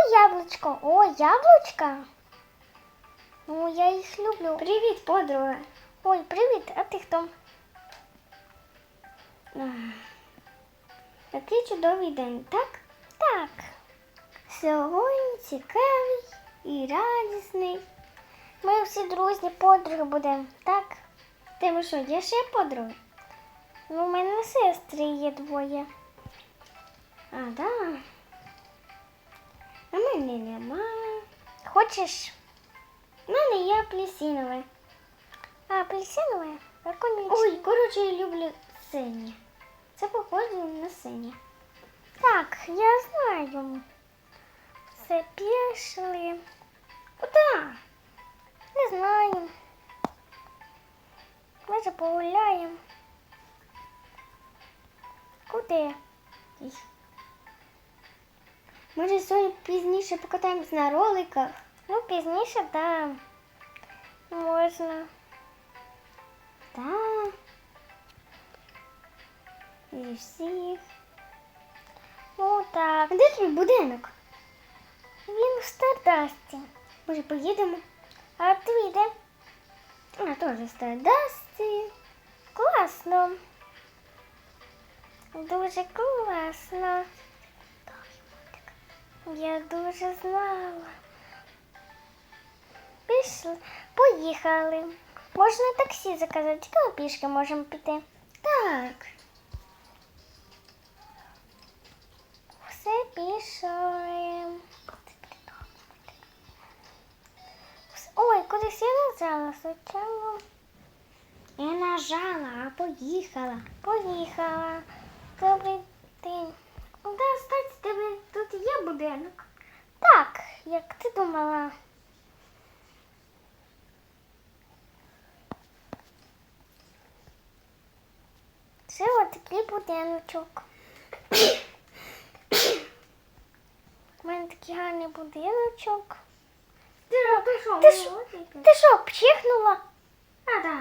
О, яблучко. О, яблучка. Ну, я їх люблю. Привіт, подруга. Ой, привіт, а ти хто? Такий чудовий день, так? Так. Сьогодні цікавий і радісний. Ми всі друзі, подруги будемо, так? Тебе що, є ще подруги? Ну, у мене сестри є двоє. А, да. А мене нема. Хочеш? У мене є апельсинове. А, апельсинове? Прикольно. Ой, коротше, я люблю синє. Це похоже на синє. Так, я знаю. Все пішли. Куда? Не знаю. Може погуляємо. Куди? Може, сьогодні пізніше покатаємось на роликах? Ну, пізніше, так. Можна. Так. І всіх. Ну так. А де твій будинок? Він в Стардасті. Може, поїдемо? А твій де? А, теж стардасті. Класно. Дуже класно. Я дуже знала. Пішли, поїхали. Можна таксі заказати, тільки ми пішки можемо піти. Так. Все пішли. Ой, кудись я нажала случайно. Я нажала, а поїхала. Поїхала. Добрий день. Да, кстати, тебе тут є будинок. Так, як ти думала? Це отакий будиночок. У мене такий гарний будиночок. Ти, ти що, Ти що? Ти що, пчихнула? А, да.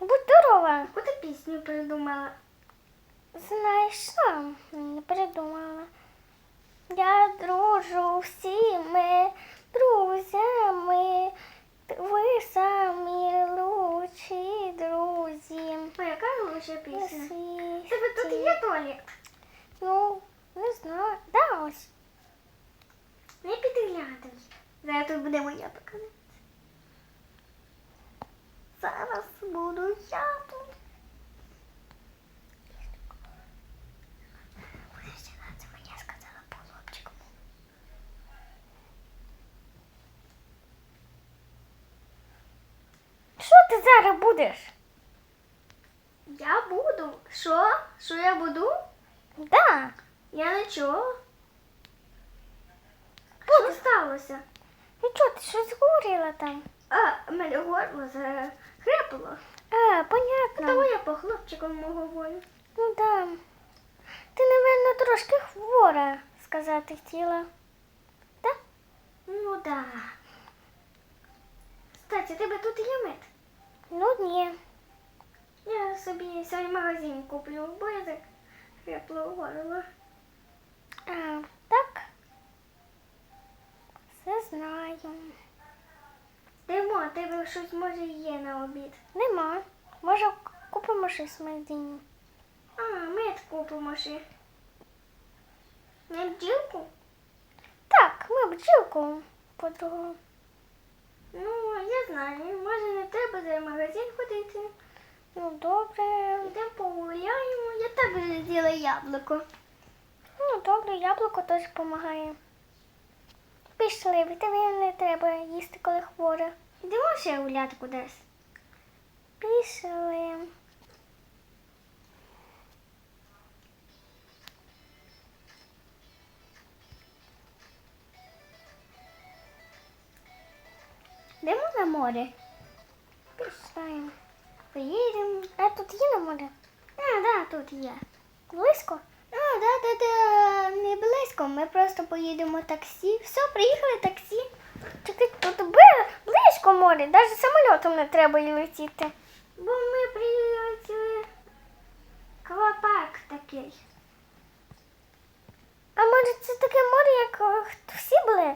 Будь здорова. Яку ти пісню придумала? Знаєш сам, не придумала. Я дружу всіми друзями. Ви самі лучші друзі. Ой, яка лучша пісня? Тебе тут є туалет? Ну, не знаю. Да, ось. Не підглядай. Зараз тут буде моя покана. Зараз буду я тут. Це моя сказала полобчику. Що ти зараз будеш? Я буду. Що? Що я буду? Да. Я нічого. Що сталося? Нічого, ти щось говорила там. А, мене горло захрипало. А, понятно. Тому я по хлопчикам говорю. Ну да. Ти, напевно, трошки хвора, сказати хотіла. Так? Ну да. Кстати, тебе тут є мед? Ну ні. Я собі сьогодні в магазині куплю, бо я так хрипло горло. А, так. Все знаю. Димо, тебе щось може є на обід. Нема. Може, купимо щось в магазині. А, мед купимо ще. Не бджілку? Так, ми бджілку подругу. Ну, я знаю, може не треба за магазин ходити. Ну, добре. Йдемо погуляємо, я тебе з'їла яблуко. Ну, добре, яблуко теж допомагає. Пішли, вітамін не треба їсти, коли хвора. Йдемо ще гуляти кудись. Пішли. Йдемо на море. Пішли. Поїдемо. А тут є на море? А, да, тут є. Близько? А, да, да, да, не близько. Ми просто поїдемо таксі. Все, приїхали таксі. Тільки тут близько море, навіть самольотом не треба й летіти. Бо ми приїхали аквапарк такий. А може це таке море, як озері.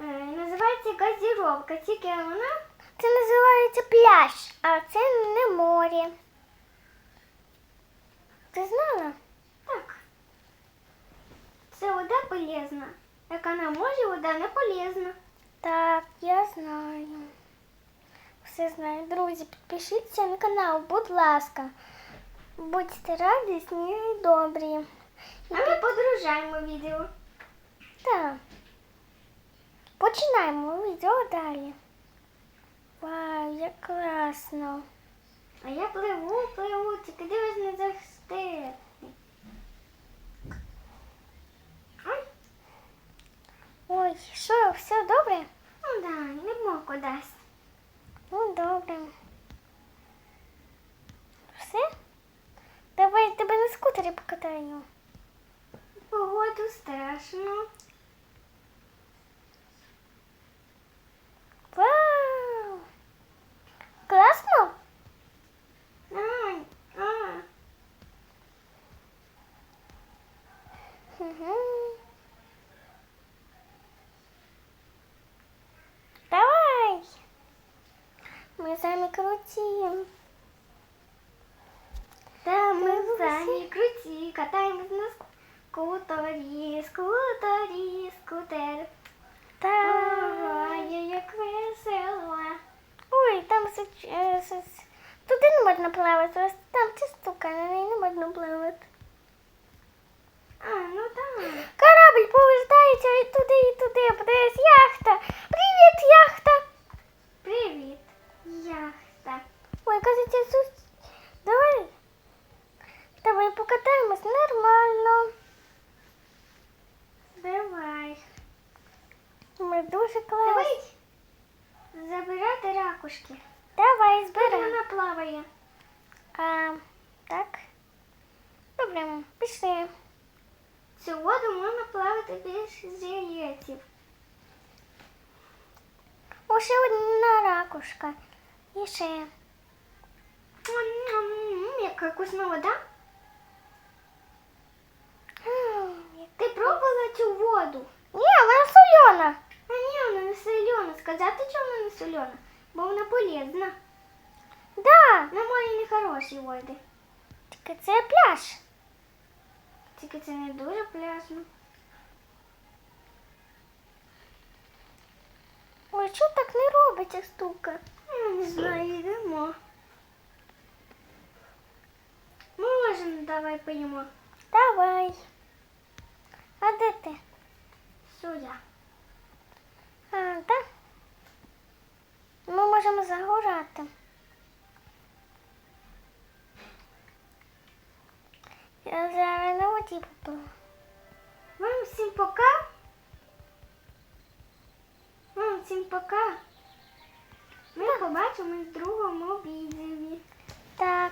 Е, називається газіровка, тільки вона Це називається пляж, а це не море. Ти знала? так. Це вода полезна. Яка на морі вода не полезна. Так, я знаю. Все знаю. Друзі, підпишіться на канал, будь ласка. Будьте радісні і добрі. А ми подорожаємо відео. Так. Починаємо відео далі. Вау, як класно. А я пливу, пливу, тільки дивись не завжди. Ой, Ой, що, все добре? ну да, не мог кудись. Ну, добре. Все? Давай я тебе на скутері покатаю. Погоду страшно. Вау! Класно? Ай, а. Угу. Давай! Ми самі круті. Та ми Та самі круті, катаємось на скуторі, скуторі, скутер. Ой, як весело. Ой, там е, сис- туди не можна плавати, ось там ця штука, на неї не можна плавати. А, ну так. Корабль повертається і туди, і туди, подивись, яхта. Привіт, яхта. Привіт, яхта. Ой, кажеться, Ісус. Давай. Давай покатаємось нормально. Давай. Ми дуже класно. Давай ракушки. Давай, збирай. вона плаває. А, так. Добре, пішли. Цю воду можна плавати без жилетів. О, ще одна ракушка. І ще. Яка вкусна вода. Ти пробувала цю воду? Ні, вона сольона. А ні, вона не солена. Сказати, що вона не солена, бо вона полезна. Да, На морі не хороші води. тільки це пляж. Тільки це не дуже пляжно. Ой, що так не робиться штука? Я не знаю, йдемо. Можемо, давай поїмо. Давай. А де ти? Сюди. А, так? Ми можемо загорати. Я на воді попливу. Вам всім пока. Вам всім пока. Ми побачимось в другому відео. Так.